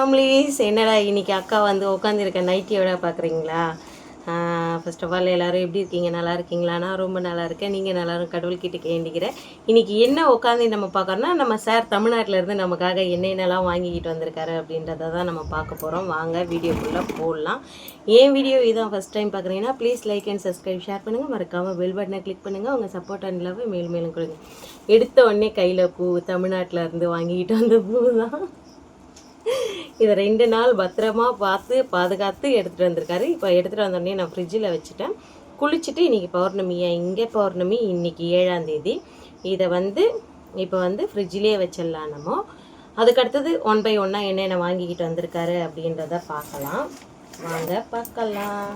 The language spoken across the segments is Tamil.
ஃபேமிலிஸ் என்னடா இன்னைக்கு அக்கா வந்து உட்காந்துருக்க நைட்டியோட பார்க்குறீங்களா ஃபர்ஸ்ட் ஆஃப் ஆல் எல்லாரும் எப்படி இருக்கீங்க? நல்லா இருக்கீங்களா? நான் ரொம்ப நல்லா இருக்கேன். நீங்கள் நல்லாரும் கடவுள்கிட்ட கேண்டிக்கிறேன் இன்னைக்கு என்ன உட்காந்து நம்ம பார்க்கறோம்னா நம்ம சார் தமிழ்நாட்டிலேருந்து நமக்காக என்னென்னலாம் வாங்கிக்கிட்டு வந்திருக்காரு அப்படின்றத தான் நம்ம பார்க்க போகிறோம் வாங்க வீடியோக்குள்ளே போடலாம். ஏன் வீடியோ இதான் ஃபஸ்ட் டைம் பார்க்குறீங்கன்னா please like and subscribe share பண்ணுங்கள் மறக்காமல் பெல் பட்டனை கிளிக் பண்ணுங்கள் உங்கள் சப்போர்ட் அண்ட் லவ் மேலும் மேலும் கொடுங்க. எடுத்த உடனே கையில் பூ தமிழ்நாட்டிலேருந்து வாங்கிக்கிட்டு வந்த பூ தான். இதை ரெண்டு நாள் பத்திரமா பார்த்து பாதுகாத்து எடுத்துகிட்டு வந்திருக்காரு. இப்போ எடுத்துகிட்டு வந்தோடனே நான் ஃப்ரிட்ஜில் வச்சுட்டேன். குளிச்சுட்டு இன்றைக்கி பௌர்ணமியா இங்கே பௌர்ணமி இன்றைக்கி ஏழாம் தேதி. இதை வந்து இப்போ வந்து ஃப்ரிட்ஜிலே வச்சிடலாம் நம்ம. அதுக்கடுத்தது ஒன் பை ஒன்னாக என்னென்ன வாங்கிக்கிட்டு வந்திருக்காரு அப்படின்றத பார்க்கலாம். வாங்க பார்க்கலாம்.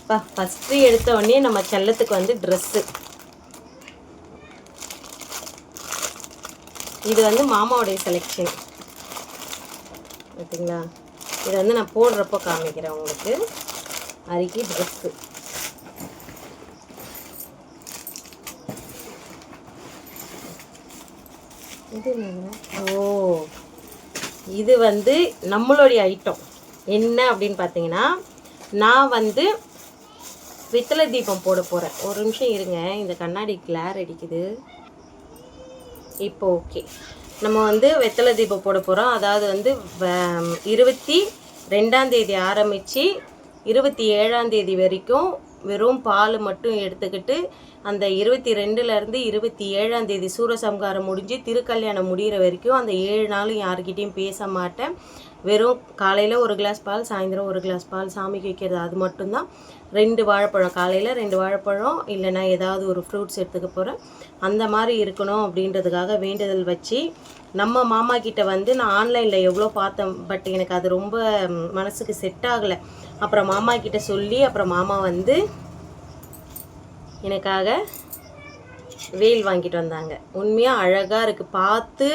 இப்போ ஃபஸ்ட்டு எடுத்த உடனே நம்ம செல்லத்துக்கு வந்து ட்ரெஸ்ஸு இது வந்து மாமாவுடைய செலெக்ஷன் பார்த்தீங்களா இதை வந்து நான் போடுறப்போ காமிக்கிறேன் உங்களுக்கு. அரிக்கி ட்ரெஸ்ஸு இது ஓ இது வந்து நம்மளுடைய ஐட்டம் என்ன அப்படின்னு பார்த்தீங்கன்னா நான் வந்து பித்தளை தீபம் போட போகிறேன் ஒரு நிமிஷம் இருங்க. இந்த கண்ணாடி கிளார் அடிக்குது. இப்போ ஓகே நம்ம வந்து வெத்தலை தீபம் போட போகிறோம் அதாவது வந்து வ- இருபத்தி ரெண்டாம் தேதி ஆரம்பித்து இருபத்தி ஏழாம் தேதி வரைக்கும் வெறும் பால் மட்டும் எடுத்துக்கிட்டு அந்த இருபத்தி ரெண்டுலேருந்து இருபத்தி ஏழாம் தேதி சூரசம்காரம் முடிஞ்சு திருக்கல்யாணம் முடிகிற வரைக்கும் அந்த ஏழு நாளும் யார்கிட்டயும் பேச மாட்டேன். வெறும் காலையில் ஒரு கிளாஸ் பால் சாயந்தரம் ஒரு கிளாஸ் பால் சாமிக்கு வைக்கிறது அது மட்டும்தான். ரெண்டு வாழைப்பழம் காலையில் ரெண்டு வாழைப்பழம் இல்லைனா ஏதாவது ஒரு ஃப்ரூட்ஸ் எடுத்துக்க போகிறேன் அந்த மாதிரி இருக்கணும் அப்படின்றதுக்காக வேண்டுதல் வச்சு நம்ம மாமா கிட்ட வந்து நான் ஆன்லைனில் எவ்வளோ பார்த்தேன் பட் எனக்கு அது ரொம்ப மனசுக்கு செட் ஆகலை. அப்புறம் மாமா கிட்ட சொல்லி அப்புறம் மாமா வந்து எனக்காக வேல் வாங்கிட்டு வந்தாங்க. உண்மையாக அழகாக இருக்குது பார்த்து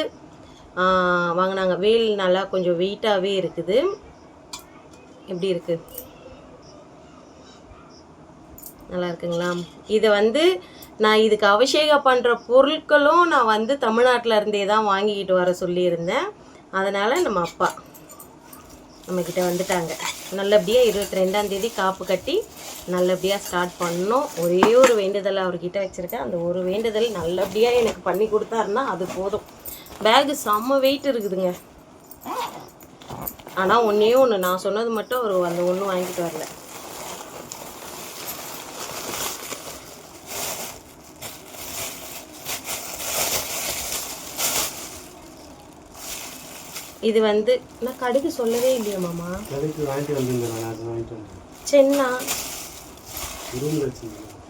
வாங்கினாங்க. வேல் நல்லா கொஞ்சம் வெயிட்டாகவே இருக்குது. எப்படி இருக்குது நல்லா இருக்குங்களா? இதை வந்து நான் இதுக்கு அபிஷேகம் பண்ணுற பொருட்களும் நான் வந்து தமிழ்நாட்டில் இருந்தே தான் வாங்கிக்கிட்டு வர சொல்லியிருந்தேன். அதனால் நம்ம அப்பா நம்மக்கிட்ட வந்துட்டாங்க. நல்லபடியாக இருபத்தி ரெண்டாம் தேதி காப்பு கட்டி நல்லபடியாக ஸ்டார்ட் பண்ணோம் ஒரே ஒரு வேண்டுதல் அவர்கிட்ட வச்சுருக்கேன். அந்த ஒரு வேண்டுதல் நல்லபடியாக எனக்கு பண்ணி கொடுத்தாருன்னா அது போதும். பேகு செம்ம வெயிட் இருக்குதுங்க. ஆனால் ஒன்றே ஒன்று நான் சொன்னது மட்டும் அவர் அந்த ஒன்று வாங்கிட்டு வரல. இது வந்து நான் கடுகு சொல்லவே இல்லையா மாமா. கடைக்கு வாங்கிட்டு வந்தேன். சென்னா.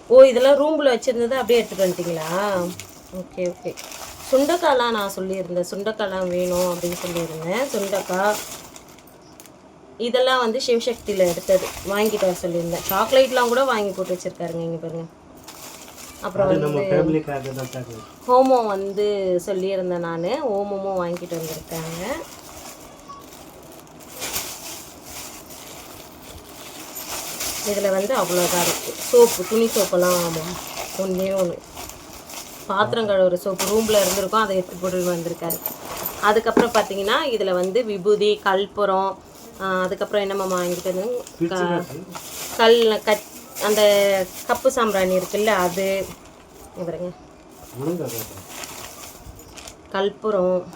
ஓ இதெல்லாம் ரூமில் வச்சுருந்தது அப்படியே எடுத்துகிட்டு வந்துட்டீங்களா? Okay okay. சுண்டைக்காய்லாம் நான் சொல்லியிருந்தேன். சுண்டைக்காய்லாம் வேணும் அப்படின்னு சொல்லியிருந்தேன். சுண்டைக்காய். இதெல்லாம் வந்து சிவசக்தியில் எடுத்தது. வாங்கிட்டு வர சொல்லியிருந்தேன். சாக்லேட்லாம் கூட வாங்கி போட்டு வச்சுருக்காருங்க இங்கே பாருங்க. அப்புறம் சாக்லேட். ஹோமம் வந்து சொல்லியிருந்தேன் நான். ஹோமமும் வாங்கிட்டு வந்திருக்காங்க. இதில் வந்து அவ்வளோதான் இருக்குது. சோப்பு துணி சோப்பெல்லாம் ஒன்றே ஒன்று பாத்திரம் கழுவுற சோப்பு ரூமில் இருந்திருக்கும் அதை எடுத்து போட்டு வந்திருக்காரு. அதுக்கப்புறம் பார்த்தீங்கன்னா இதில் வந்து விபூதி கல்புரம் அதுக்கப்புறம் என்னம்மா வாங்கிட்டு வந்து க- கல் கட் அந்த கப்பு சாம்பிராணி இருக்குல்ல அது. பாருங்க. கற்பூரம்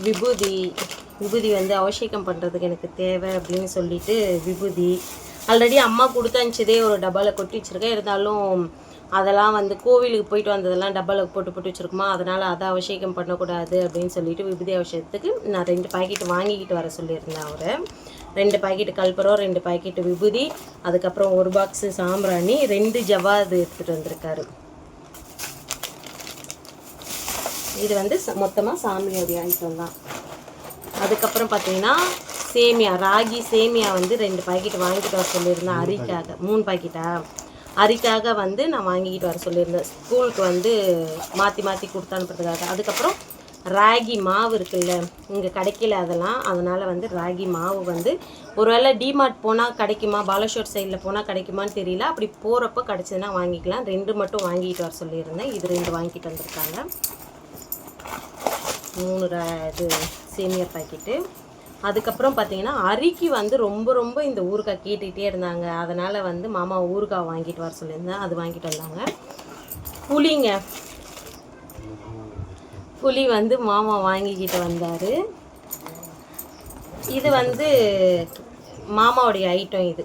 விபூதி. விபூதி வந்து அபிஷேகம் பண்ணுறதுக்கு எனக்கு தேவை அப்படின்னு சொல்லிட்டு விபூதி. ஆல்ரெடி அம்மா கொடுத்து அனுப்பிச்சதே ஒரு டப்பாவில் கொட்டி வச்சுருக்கேன். இருந்தாலும் அதெல்லாம் வந்து கோவிலுக்கு போயிட்டு வந்ததெல்லாம் டப்பாவில் போட்டு போட்டு வச்சுருக்குமா? அதனால் அதை அபிஷேகம் பண்ணக்கூடாது அப்படின்னு சொல்லிட்டு விபூதி அபிஷேகத்துக்கு நான் ரெண்டு பாக்கெட் வாங்கிக்கிட்டு வர சொல்லியிருந்தேன் அவரை. ரெண்டு பாக்கெட் கல்பரம் ரெண்டு பாக்கெட் விபூதி அதுக்கப்புறம் ஒரு பாக்ஸு சாம்பிராணி ரெண்டு ஜவாது எடுத்துகிட்டு வந்திருக்காரு. இது வந்து ச- மொத்தமா சாமியோடைய ஐட்டம் தான் அதுக்கப்புறம் பார்த்தீங்கன்னா சேமியா ராகி சேமியா வந்து ரெண்டு பாக்கெட் வாங்கிட்டு வர சொல்லியிருந்தேன் அரிக்காக. மூணு பாக்கெட்டா அரிக்காக வந்து நான் வாங்கிக்கிட்டு வர சொல்லியிருந்தேன். ஸ்கூலுக்கு வந்து மாற்றி மாற்றி கொடுத்து அனுப்புறதுக்காக. அதுக்கப்புறம் ராகி மாவு இருக்குல்ல இங்கே கிடைக்கல அதெல்லாம். அதனால் வந்து ராகி மாவு வந்து ஒருவேளை டிமார்ட் போனால் கிடைக்குமா? பாலஷோர் சைடில் போனால் கிடைக்குமான்னு தெரியல. அப்படி போகிறப்ப கிடச்சதுன்னா வாங்கிக்கலாம். ரெண்டு மட்டும் வாங்கிட்டு வர சொல்லியிருந்தேன். இது ரெண்டு வாங்கிட்டு வந்திருக்காங்க. மூணு இது சேமியா பாக்கெட்டு அதுக்கப்புறம் பார்த்தீங்கன்னா அரிக்கு வந்து ரொம்ப ரொம்ப இந்த ஊறுகாய் கேட்டுக்கிட்டே இருந்தாங்க. அதனால் வந்து மாமா ஊறுகாய் வாங்கிட்டு வர சொல்லியிருந்தேன். அது வாங்கிட்டு வந்தாங்க. புளிங்க. புளி வந்து மாமா வாங்கிக்கிட்டு வந்தார். இது வந்து மாமாவுடைய ஐட்டம் இது.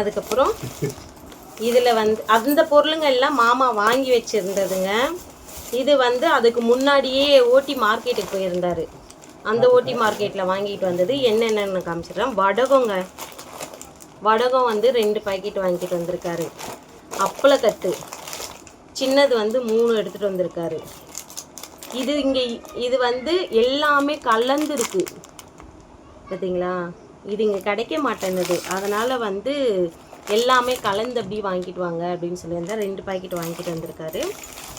அதுக்கப்புறம் இதில் வந்து அந்த பொருளுங்க எல்லாம் மாமா வாங்கி வச்சுருந்ததுங்க. இது வந்து அதுக்கு முன்னாடியே ஓட்டி மார்க்கெட்டுக்கு போயிருந்தாரு. அந்த ஓட்டி மார்க்கெட்டில் வாங்கிட்டு வந்தது என்னென்னு காமிச்சிடுறேன். வடகங்க. வடகம் வந்து ரெண்டு பாக்கெட் வாங்கிட்டு வந்திருக்காரு. அப்பளக்கட்டு. சின்னது வந்து மூணு எடுத்துகிட்டு வந்திருக்காரு. இது இங்கே இது வந்து எல்லாமே கலந்துருக்கு. பார்த்தீங்களா இது இங்கே கிடைக்க மாட்டேன்னுது. அதனால் வந்து எல்லாமே கலந்து அப்படி வாங்கிட்டு வாங்க அப்படின்னு சொல்லியிருந்தா ரெண்டு பாக்கெட் வாங்கிட்டு வந்திருக்காரு.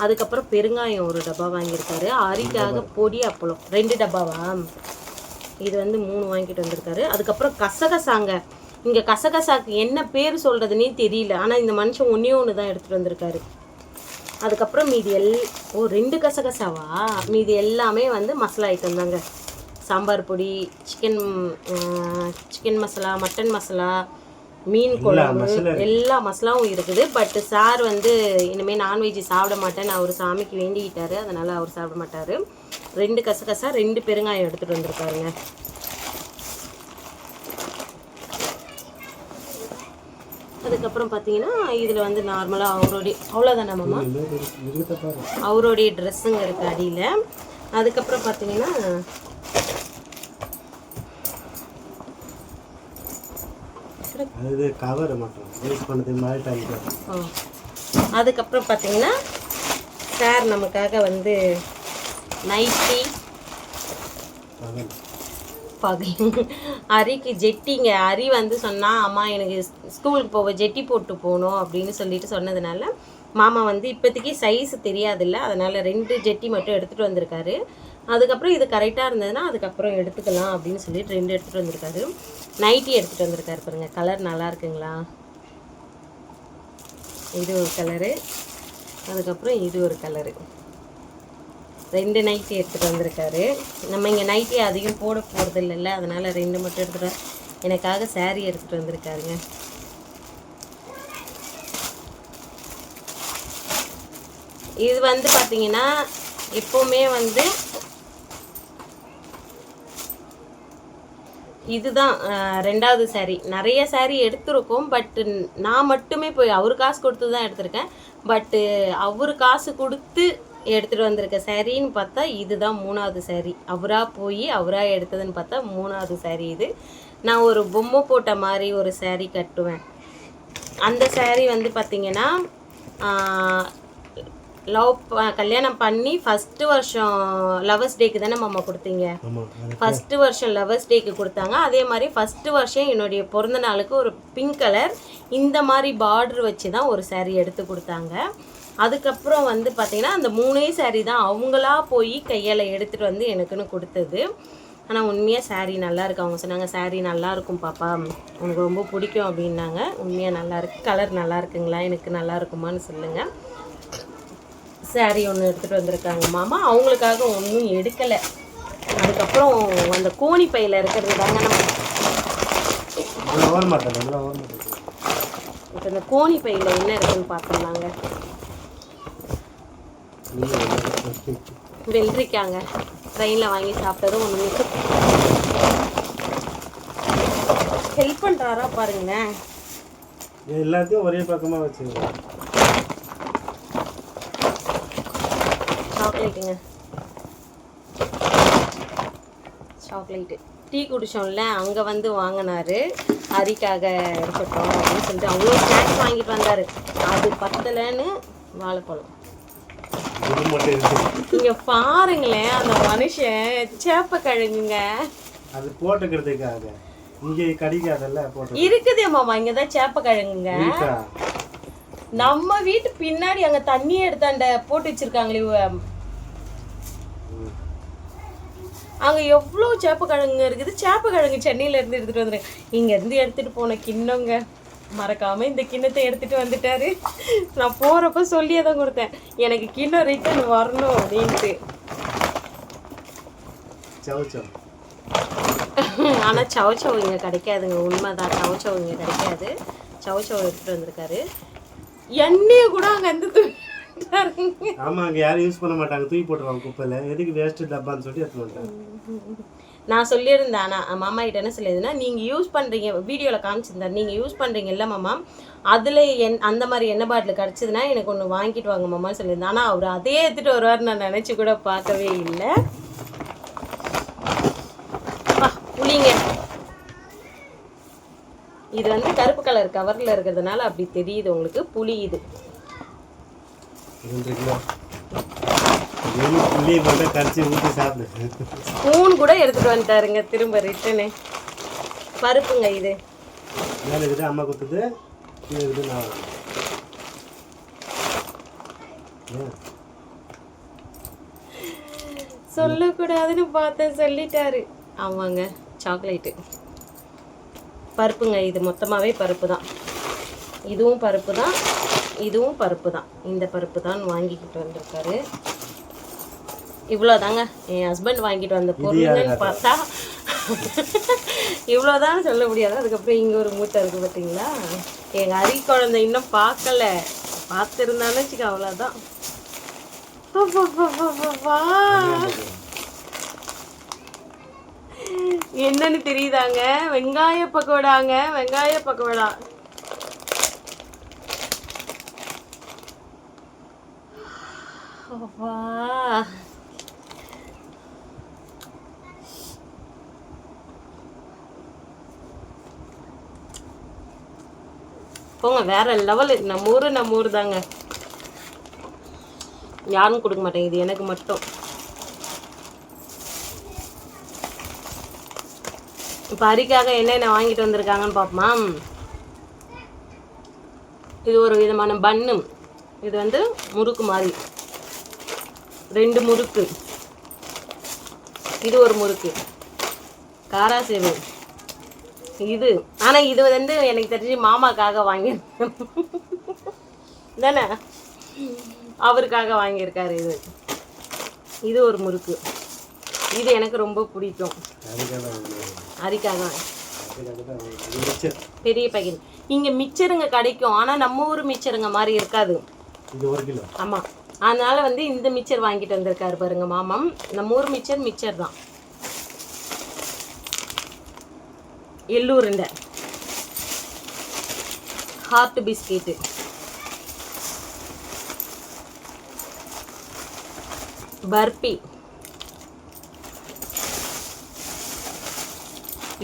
அதுக்கப்புறம் பெருங்காயம் ஒரு டப்பா வாங்கியிருக்காரு. அரிக்காக பொடி அப்பளம். ரெண்டு டப்பாவா? இது வந்து மூணு வாங்கிட்டு வந்திருக்காரு. அதுக்கப்புறம் கசகசாங்க. இங்கே கசகசாக்கு என்ன பேர் சொல்கிறதுனே தெரியல. ஆனால் இந்த மனுஷன் ஒன்றே ஒன்று தான் எடுத்துகிட்டு வந்திருக்காரு. அதுக்கப்புறம் மீதி எல் ஓ ரெண்டு கசகசாவா? மீதி எல்லாமே வந்து மசாலா ஐட்டம் தாங்க. சாம்பார் பொடி chicken chicken masala mutton masala மீன் குழம்பு எல்லா மசாலாவும் இருக்குது. பட் சார் வந்து இனிமேல் நான்வெஜ் சாப்பிட மாட்டேன்னு அவர் சாமிக்கு வேண்டிக்கிட்டாரு. அதனால் அவர் சாப்பிட மாட்டார். ரெண்டு கசகசா ரெண்டு பெருங்காயம் எடுத்துகிட்டு வந்திருக்காருங்க. அதுக்கப்புறம் பார்த்தீங்கன்னா இதில் வந்து நார்மலாக அவருடைய அவ்வளோதானே மாமா? அவருடைய ட்ரெஸ்ஸுங்க இருக்கு அடியில். அதுக்கப்புறம் பார்த்தீங்கன்னா அது இது கவர் மட்டும். யூஸ் பண்ணது மாதிரி டைம் ஓ. அதுக்கப்புறம் பார்த்தீங்கன்னா சார் நமக்காக வந்து நைட்டி பகை அரிக்கு ஜெட்டிங்க. அரி வந்து சொன்னா அம்மா எனக்கு ஸ்கூலுக்கு போக ஜெட்டி போட்டு போகணும் அப்படின்னு சொல்லிட்டு சொன்னதுனால மாமா வந்து இப்போதைக்கு சைஸ் தெரியாதுல்ல அதனால ரெண்டு ஜெட்டி மட்டும் எடுத்துகிட்டு வந்திருக்காரு. அதுக்கப்புறம் இது கரெக்டாக இருந்ததுன்னா அதுக்கப்புறம் எடுத்துக்கலாம் அப்படின்னு சொல்லிட்டு ரெண்டு எடுத்துகிட்டு வந்திருக்காரு. நைட்டி எடுத்துகிட்டு வந்திருக்காரு பாருங்கள் கலர் நல்லா இருக்குங்களா? இது ஒரு கலரு அதுக்கப்புறம் இது ஒரு கலரு ரெண்டு நைட்டி எடுத்துகிட்டு வந்திருக்காரு. நம்ம இங்கே நைட்டி அதிகம் போட போகிறது இல்லைல்ல அதனால் ரெண்டு மட்டும் எடுத்துகிட்டு எனக்காக சேரீ எடுத்துகிட்டு வந்திருக்காருங்க. இது வந்து பார்த்தீங்கன்னா எப்போவுமே வந்து இதுதான் ரெண்டாவது saree. நிறைய சேரீ எடுத்திருக்கோம் பட்டு நான் மட்டுமே போய் அவர் காசு கொடுத்து தான் எடுத்திருக்கேன். பட்டு அவர் காசு கொடுத்து எடுத்துகிட்டு வந்திருக்க சாரின்னு பார்த்தா இதுதான் மூணாவது சேரீ அவராக போய் அவராக எடுத்ததுன்னு பார்த்தா மூணாவது சேரீ இது. நான் ஒரு பொம்மை போட்ட மாதிரி ஒரு சேரீ கட்டுவேன். அந்த சேரீ வந்து பார்த்திங்கன்னா லவ் கல்யாணம் பண்ணி ஃபஸ்ட்டு வருஷம் லவர்ஸ் டேக்கு தானே மாமா கொடுத்தீங்க? ஃபஸ்ட்டு வருஷம் லவர்ஸ் டேக்கு கொடுத்தாங்க. அதே மாதிரி ஃபஸ்ட்டு வருஷம் என்னுடைய பிறந்த நாளுக்கு ஒரு பிங்க் கலர் இந்த மாதிரி பார்டர் வச்சு தான் ஒரு saree எடுத்து கொடுத்தாங்க. அதுக்கப்புறம் வந்து பார்த்திங்கன்னா அந்த மூணே saree தான் அவங்களா போய் கையால் எடுத்துகிட்டு வந்து எனக்குன்னு கொடுத்தது. ஆனால் உண்மையாக saree நல்லா இருக்கு. அவங்க சொன்னாங்க saree நல்லா இருக்கும் பாப்பா. உனக்கு ரொம்ப பிடிக்கும் அப்படின்னாங்க. உண்மையாக நல்லா இருக்கு. கலர் நல்லா இருக்குங்களா? எனக்கு நல்லா இருக்குமான்னு சொல்லுங்கள் saree ஒன்று எடுத்துகிட்டு வந்திருக்காங்க. மாமா அவங்களுக்காக ஒன்றும் எடுக்கலை. அதுக்கப்புறம் அந்த கோணி பையில் இருக்கிறது தாங்க நம்ம. இப்போ இந்த கோணி பையில் என்ன இருக்குன்னு பார்த்துடலாங்க வெள்ளரிக்காங்க. ட்ரெயினில் வாங்கி சாப்பிட்டதும் ஒன்று ஹெல்ப் பண்ணுறாரா பாருங்களேன். எல்லாத்தையும் ஒரே பக்கமாக வச்சுருக்கேன் சாக்லேட்டுங்க சாக்லேட்டு டீ குடிச்சோம்ல அங்கே வந்து வாங்கினாரு. ஹரிக்காக இருக்கட்டும் அப்படின்னு சொல்லிட்டு அவ்வளோ ஸ்நாக்ஸ் வாங்கிட்டு வந்தார். அது பத்தலைன்னு வாழைப்பழம். இங்க பாருங்களேன் அந்த மனுஷன் சேப்ப கிழங்குங்க. அது போட்டுக்கிறதுக்காக. இங்கே கிடைக்காதல்ல போட்டு இருக்குதே மாமா இங்கதான் சேப்ப கிழங்குங்க. நம்ம வீட்டு பின்னாடி அங்க தண்ணி எடுத்தாண்ட போட்டு வச்சிருக்காங்களே அங்க எவ்வளவு சேப்ப கிழங்குங்க இருக்குது? சேப்ப கிழங்கு சென்னையில இருந்து எடுத்துட்டு வந்துருங்க இங்க இருந்து எடுத்துட்டு போன கிண்ணங்க. மறக்காம இந்த கிண்ணத்தை எடுத்துட்டு வந்துட்டாரு. நான் போறப்ப சொல்லியே தான் கொடுத்தேன். எனக்கு கிண்ணம் ரிட்டர்ன் வரணும் அப்படின்ட்டு. சவு சவு. சவ இங்க கிடைக்காதுங்க. உண்மைதான். சவ சவ் இங்க கிடைக்காது. சவ சவ் எடுத்துட்டு வந்திருக்காரு. எண்ணெயை கூட அங்க வந்து தூக்கிட்டாருங்க ஆமாம் அங்கே யாரும் யூஸ் பண்ண மாட்டாங்க. தூக்கி போட்டுருவாங்க குப்பையில். எதுக்கு வேஸ்ட்டு டப்பான்னு சொல்லி எடுத்து வந்துட்டாங்க. நான் சொல்லியிருந்தேன் ஆனால் மாமா கிட்ட என்ன சொல்லியிருந்தேன்னா நீங்கள் யூஸ் பண்ணுறீங்க வீடியோவில் காமிச்சிருந்தார். நீங்கள் யூஸ் பண்ணுறீங்கல்ல மாமா அதில் என் அந்த மாதிரி எண்ணெய் பாட்டில் கிடச்சிதுன்னா எனக்கு ஒன்று வாங்கிட்டு வாங்க மாமான்னு சொல்லியிருந்தேன். ஆனால் அவர் அதே எடுத்துகிட்டு வருவார் நான் நினச்சி கூட பார்க்கவே இல்லை. புளிங்க. இது வந்து கருப்பு கலர் கவரில் இருக்கிறதுனால அப்படி தெரியுது உங்களுக்கு. புளி இது ரெண்டு கிலோ. டெய்லி புளியை போட்டு கரைச்சி ஊற்றி சாப்பிடு. ஸ்பூன் கூட எடுத்துகிட்டு வந்துட்டாருங்க திரும்ப ரிட்டனு. பருப்புங்க இது. மேலே இருக்குது அம்மா கொடுத்தது. கீழே இருக்குது நான்? சொல்லக்கூடாதுன்னு பார்த்தேன் சொல்லிட்டாரு. ஆமாங்க சாக்லேட்டு. பருப்புங்க இது மொத்தமாகவே பருப்பு தான். இதுவும் பருப்பு தான். இதுவும் பருப்பு தான் இந்த பருப்பு தான் வாங்கிக்கிட்டு வந்திருக்காரு. இவ்வளோதாங்க என் ஹஸ்பண்ட் வாங்கிட்டு வந்த பொருள்னு பார்த்தா இவ்வளோதான் சொல்ல முடியாது. அதுக்கப்புறம் இங்கே ஒரு மூட்டை இருக்குது பார்த்தீங்களா எங்கள் அரி குழந்தை இன்னும் பார்க்கல. பார்த்துருந்தாலும் வச்சுக்க அவ்வளோதான். என்னன்னு தெரியுதாங்க? வெங்காய பக்கோடாங்க. வெங்காய பக்கோடா. அப்பா. போங்க வேற லெவலு நம்ம ஊரு நம்ம ஊர் தாங்க யாரும் கொடுக்க மாட்டேங்க இது எனக்கு மட்டும். இப்போ அரிக்காக என்னென்ன வாங்கிட்டு வந்திருக்காங்கன்னு பார்ப்போமா இது ஒரு விதமான பன்னு இது வந்து முறுக்கு மாதிரி. ரெண்டு முறுக்கு. இது ஒரு முறுக்கு. காரா சேவு. இது. ஆனால் இது வந்து எனக்கு தெரிஞ்சு மாமாக்காக வாங்கியிருக்கேன். தானே அவருக்காக வாங்கியிருக்காரு இது. இது ஒரு முறுக்கு. இது எனக்கு ரொம்ப பிடிக்கும். அரிக்காக. பெரிய பாக்கெட். இங்கே மிச்சருங்க கிடைக்கும். ஆனால் நம்ம ஊர் மிச்சருங்க மாதிரி இருக்காது. இது ஒரு கிலோ. ஆமாம் அதனால வந்து இந்த மிச்சர் வாங்கிட்டு வந்திருக்காரு பாருங்க மாமம். நம்ம ஊர் மிச்சர் மிச்சர் தான். எள்ளூருண்டை ஹார்ட் பிஸ்கெட்டு பர்பி.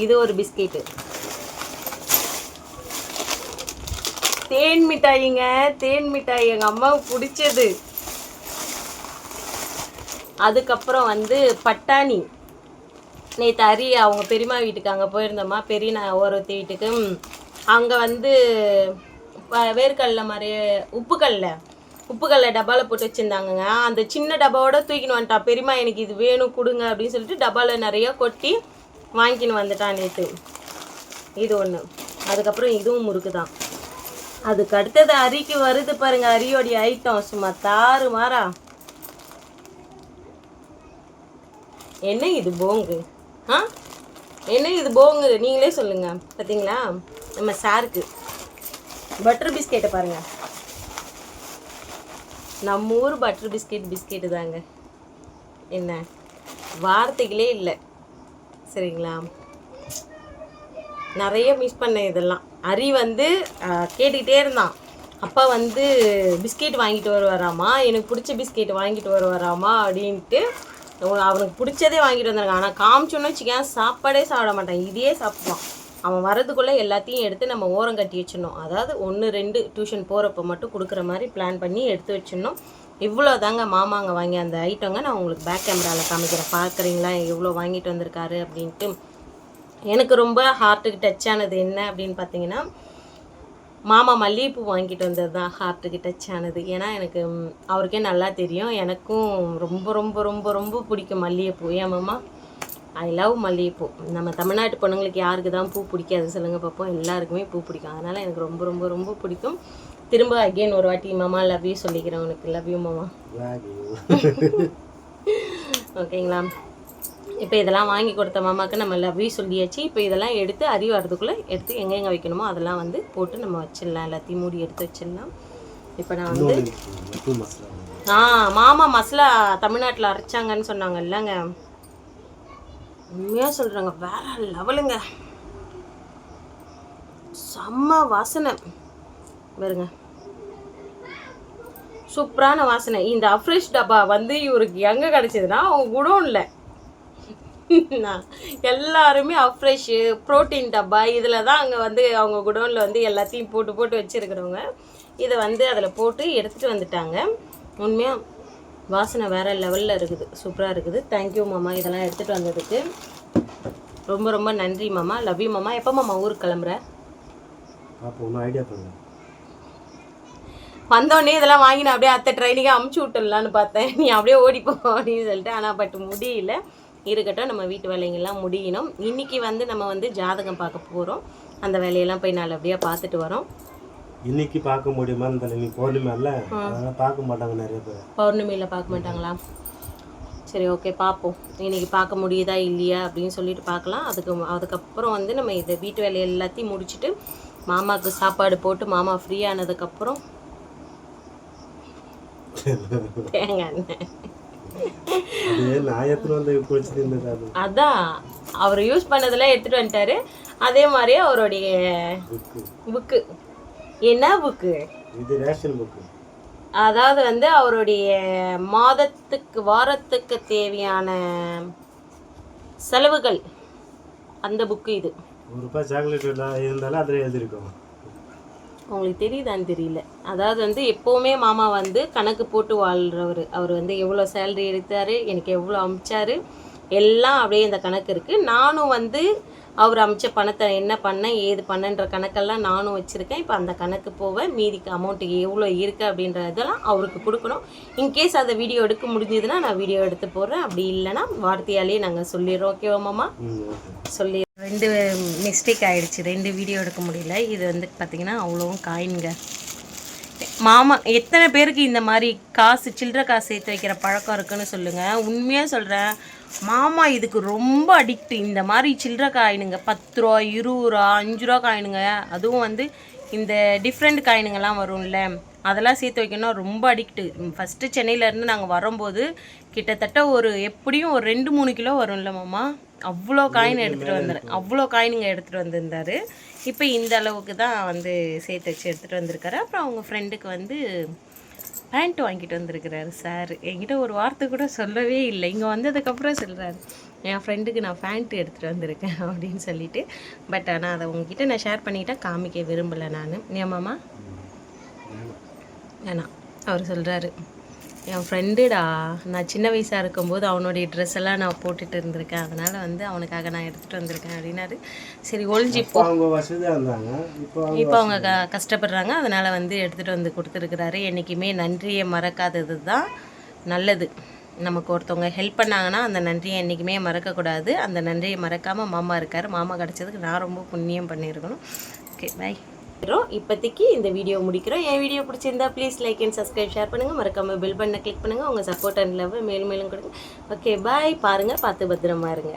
இது ஒரு பிஸ்கெட்டு தேன் மிட்டாயிங்க தேன் மிட்டாய் எங்கள் அம்மாவுக்கு பிடிச்சது. அதுக்கப்புறம் வந்து பட்டாணி. நேற்று அரி அவங்க பெரியம்மா வீட்டுக்கு அங்கே போயிருந்தோம்மா. பெரிய நான் ஒருத்தி வீட்டுக்கு. அங்கே வந்து வ- வேர்க்கடலை மாதிரி உப்புக்கல்ல உப்புக்கல்ல டப்பாவில் போட்டு வச்சுருந்தாங்கங்க. அந்த சின்ன டப்பாவோட தூக்கின்னு வந்துட்டா. பெரியம்மா எனக்கு இது வேணும் கொடுங்க அப்படின்னு சொல்லிட்டு டப்பாவில் நிறையா கொட்டி வாங்கின்னு வந்துட்டான் நேற்று இது ஒன்று அதுக்கப்புறம் இதுவும் முறுக்கு தான் அதுக்கு அடுத்தது அரிக்கு வருது பாருங்க. அரியோடைய ஐட்டம் சும்மா தாறு மாறா என்ன இது போங்கு? ஆ? என்ன இது போங்கு? நீங்களே சொல்லுங்க. பார்த்தீங்களா நம்ம சாருக்கு. பட்டர் பிஸ்கெட்டை பாருங்க. நம்ம ஊர் பட்டர் பிஸ்கெட் பிஸ்கெட்டு தாங்க. என்ன? வார்த்தைகளே இல்லை. சரிங்களா? நிறைய மிஸ் பண்ணேன் இதெல்லாம். அரி வந்து கேட்டுக்கிட்டே இருந்தான். அப்பா வந்து பிஸ்கெட் வாங்கிட்டு வருவாராமா? எனக்கு பிடிச்ச பிஸ்கெட் வாங்கிட்டு வருவாராமா? அப்படின்ட்டு அவனுக்கு பிடிச்சதே வாங்கிட்டு வந்தாங்க ஆனால் காமிச்சோன்னு வச்சுக்கேன் சாப்பாடே சாப்பிட மாட்டான். இதையே சாப்பிடுவான். அவன் வரதுக்குள்ளே எல்லாத்தையும் எடுத்து நம்ம ஓரம் கட்டி வச்சிடணும். அதாவது ஒன்று ரெண்டு டியூஷன் போகிறப்ப மட்டும் கொடுக்குற மாதிரி பிளான் பண்ணி எடுத்து வச்சிடணும். இவ்வளோ தாங்க மாமாங்க வாங்கி அந்த ஐட்டங்க நான் உங்களுக்கு பேக் கேமராவில் காமிக்கிறேன். பார்க்குறீங்களா? எவ்வளோ வாங்கிட்டு வந்திருக்காரு அப்படின்ட்டு. எனக்கு ரொம்ப ஹார்ட்டுக்கு டச் ஆனது என்ன அப்படின்னு பார்த்தீங்கன்னா மாமா மல்லிகைப்பூ வாங்கிட்டு வந்தது தான் ஹார்ட்டுக்கு டச் ஆனது ஏன்னா எனக்கு அவருக்கே நல்லா தெரியும். எனக்கும் ரொம்ப ரொம்ப ரொம்ப ரொம்ப பிடிக்கும் மல்லிகைப்பூ. ஏன் மாமா? ஐ லவ் மல்லிகைப்பூ. நம்ம தமிழ்நாட்டு பொண்ணுங்களுக்கு யாருக்கு தான் பூ பிடிக்காது சொல்லுங்க பார்ப்போம் எல்லாருக்குமே பூ பிடிக்கும். அதனால் எனக்கு ரொம்ப ரொம்ப ரொம்ப பிடிக்கும். திரும்ப அகெயின் ஒரு வாட்டி மாமா லவ் யூ சொல்லிக்கிறேன் உனக்கு. லவ் யூ மாமா. ஓகேங்களா இப்போ இதெல்லாம் வாங்கி கொடுத்த மாமாக்கு நம்ம லவ் யூ சொல்லியாச்சு. இப்போ இதெல்லாம் எடுத்து அறிவு வரதுக்குள்ளே எடுத்து எங்கே எங்கே வைக்கணுமோ அதெல்லாம் வந்து போட்டு நம்ம வச்சிடலாம். எல்லாத்தையும் மூடி எடுத்து வச்சிடலாம். இப்போ நான் வந்து ஆ மாமா மசாலா தமிழ்நாட்டில் அரைச்சாங்கன்னு சொன்னாங்க. இல்லைங்க. உண்மையாக சொல்கிறாங்க வேற லெவலுங்க. செம்ம வாசனை. வருங்க சூப்பரான வாசனை. இந்த அஃப்ரெஷ் டப்பா வந்து இவருக்கு எங்கே கிடச்சிதுன்னா அவங்க குடோனில். நான் எல்லாருமே அஃப்ரெஷ்ஷு ப்ரோட்டீன் டப்பா. இதில் தான் அங்கே வந்து அவங்க குடோனில் வந்து எல்லாத்தையும் போட்டு போட்டு வச்சுருக்கிறவங்க. இதை வந்து அதில் போட்டு எடுத்துகிட்டு வந்துட்டாங்க. உண்மையாக வாசனை வேறு லெவலில் இருக்குது. சூப்பராக இருக்குது. தேங்க்யூ மாமா. இதெல்லாம் எடுத்துகிட்டு வந்ததுக்கு. ரொம்ப ரொம்ப நன்றி மாமா. லவ் யூ மாமா. எப்போ மாமா ஊருக்கு கிளம்புற? ஐடியா பண்ணல. வந்தோடனே இதெல்லாம் வாங்கி நான் அப்படியே அத்தை ட்ரைனிங்கே அமுச்சு விட்டுடலான்னு பார்த்தேன். நீ அப்படியே ஓடிப்போ அப்படின்னு சொல்லிட்டு. ஆனால் பட் முடியல. இருக்கட்டும் நம்ம வீட்டு வேலைங்கள்லாம் முடியணும். இன்னைக்கு வந்து நம்ம வந்து ஜாதகம் பார்க்க போகிறோம் அந்த வேலையெல்லாம் போய் நல்லபடியாக பார்த்துட்டு வரோம். இன்னைக்கு பார்க்க முடியுமான்னு தெரியல இன்னைக்கு பௌர்ணமி இல்ல அதெல்லாம் பார்க்க மாட்டாங்க நிறைய பேர். பௌர்ணமியில் பார்க்க மாட்டாங்களா? சரி ஓகே பார்ப்போம். இன்னைக்கு பார்க்க முடியுதா இல்லையா அப்படின்னு சொல்லிட்டு பார்க்கலாம். அதுக்கு அதுக்கப்புறம் வந்து நம்ம இந்த வீட்டு வேலையை எல்லாத்தையும் முடிச்சுட்டு மாமாவுக்கு சாப்பாடு போட்டு மாமா ஃப்ரீ ஆனதுக்கப்புறம் தேங்காய் அதான் அவர் யூஸ் பண்ணதெல்லாம் எடுத்துட்டு வந்துட்டாரு. அதே மாதிரி அவருடைய புக்கு. என்ன புக்கு? இது ரேஷன் புக்கு அதாவது வந்து அவருடைய மாதத்துக்கு வாரத்துக்கு தேவையான செலவுகள். அந்த புக்கு இது. ஒரு ரூபாய் சாக்லேட் இருந்தாலும் அதில் எழுதியிருக்கோம். உங்களுக்கு தெரியுதான்னு தெரியல. அதாவது வந்து எப்போவுமே மாமா வந்து கணக்கு போட்டு வாழ்கிறவர் அவர் வந்து எவ்வளோ சேலரி எடுத்தார் எனக்கு எவ்வளோ அமிச்சாரு. எல்லாம் அப்படியே இந்த கணக்கு இருக்குது நானும் வந்து அவர் அமைச்ச பணத்தை என்ன பண்ணேன் ஏது பண்ணேன்ற கணக்கெல்லாம் நானும் வச்சுருக்கேன். இப்போ அந்த கணக்கு போக மீதிக்கு அமௌண்ட்டு எவ்வளோ இருக்குது அப்படின்ற இதெல்லாம் அவருக்கு கொடுக்கணும். இன்கேஸ் அதை வீடியோ எடுக்க முடிஞ்சதுன்னா நான் வீடியோ எடுத்து போடுறேன். அப்படி இல்லைன்னா வார்த்தையாலேயே நாங்கள் சொல்லிடுறோம். ஓகேவா மாமா? சொல்லி ரெண்டு மிஸ்டேக் ஆயிடுச்சு. ரெண்டு வீடியோ எடுக்க முடியல. இது வந்து பார்த்தீங்கன்னா அவ்வளோவும் காயினுங்க மாமா எத்தனை பேருக்கு இந்த மாதிரி காசு சில்லற காசு சேர்த்து வைக்கிற பழக்கம் இருக்குன்னு சொல்லுங்கள் உண்மையாக சொல்கிறேன் மாமா இதுக்கு ரொம்ப அடிக்ட் இந்த மாதிரி சில்லற காயினுங்க பத்து ரூபா இருபது ரூபா அஞ்சு ரூபா காயினுங்க. அதுவும் வந்து இந்த டிஃப்ரெண்ட் காயினுங்கெல்லாம் வரும்ல. அதெல்லாம் சேர்த்து வைக்கணும் ரொம்ப அடிக்ட்டு ஃபஸ்ட்டு சென்னையிலேருந்து நாங்கள் வரும்போது கிட்டத்தட்ட ஒரு எப்படியும் ஒரு ரெண்டு மூணு கிலோ வரும்ல மாமா. அவ்வளோ காயின் எடுத்துகிட்டு வந்தார் அவ்வளோ காயினுங்க எடுத்துகிட்டு வந்திருந்தாரு. இப்போ இந்த அளவுக்கு தான் வந்து சேர்த்து வச்சு எடுத்துகிட்டு வந்திருக்காரு. அப்புறம் அவங்க ஃப்ரெண்டுக்கு வந்து பேண்ட் வாங்கிட்டு வந்திருக்கிறாரு சார் என்கிட்ட ஒரு வார்த்தை கூட சொல்லவே இல்லை. இங்கே வந்ததுக்கப்புறம் சொல்கிறாரு என் ஃப்ரெண்டுக்கு நான் ஃபேண்ட்டு எடுத்துகிட்டு வந்திருக்கேன் அப்படின்னு சொல்லிட்டு. பட் ஆனால் அதை உங்ககிட்ட நான் ஷேர் பண்ணிக்கிட்டால் காமிக்க விரும்பலை நான். ஏன் ஏன்னா வேணாம் அவர் சொல்கிறாரு என் ஃப்ரெண்டுடா நான் சின்ன வயசாக இருக்கும்போது அவனுடைய ட்ரெஸ் எல்லாம் நான் போட்டுட்டு இருந்திருக்கேன். அதனால் வந்து அவனுக்காக நான் எடுத்துகிட்டு வந்திருக்கேன் அப்படின்னாரு. சரி ஒளிஞ்சு இப்போ இப்போ அவங்க க கஷ்டப்படுறாங்க. அதனால் வந்து எடுத்துகிட்டு வந்து கொடுத்துருக்குறாரு. என்றைக்குமே நன்றியை மறக்காதது தான் நல்லது. நமக்கு ஒருத்தவங்க ஹெல்ப் பண்ணாங்கன்னா அந்த நன்றியை என்றைக்குமே மறக்கக்கூடாது. அந்த நன்றியை மறக்காமல் மாமா இருக்கார். மாமா கிடச்சதுக்கு நான் ரொம்ப புண்ணியம் பண்ணியிருக்கணும். ஓகே பை இப்போதைக்கு இந்த வீடியோ முடிக்கிறோம். என் வீடியோ பிடிச்சிருந்தா please like and subscribe share பண்ணுங்கள் மறக்காமல் பெல் பண்ண கிளிக் பண்ணுங்கள் உங்கள் சப்போர்ட் அண்ட் லவ் மேலும் மேலும் கொடுங்க. ஓகே பாய் பாருங்கள் பார்த்து பத்திரமா இருங்க.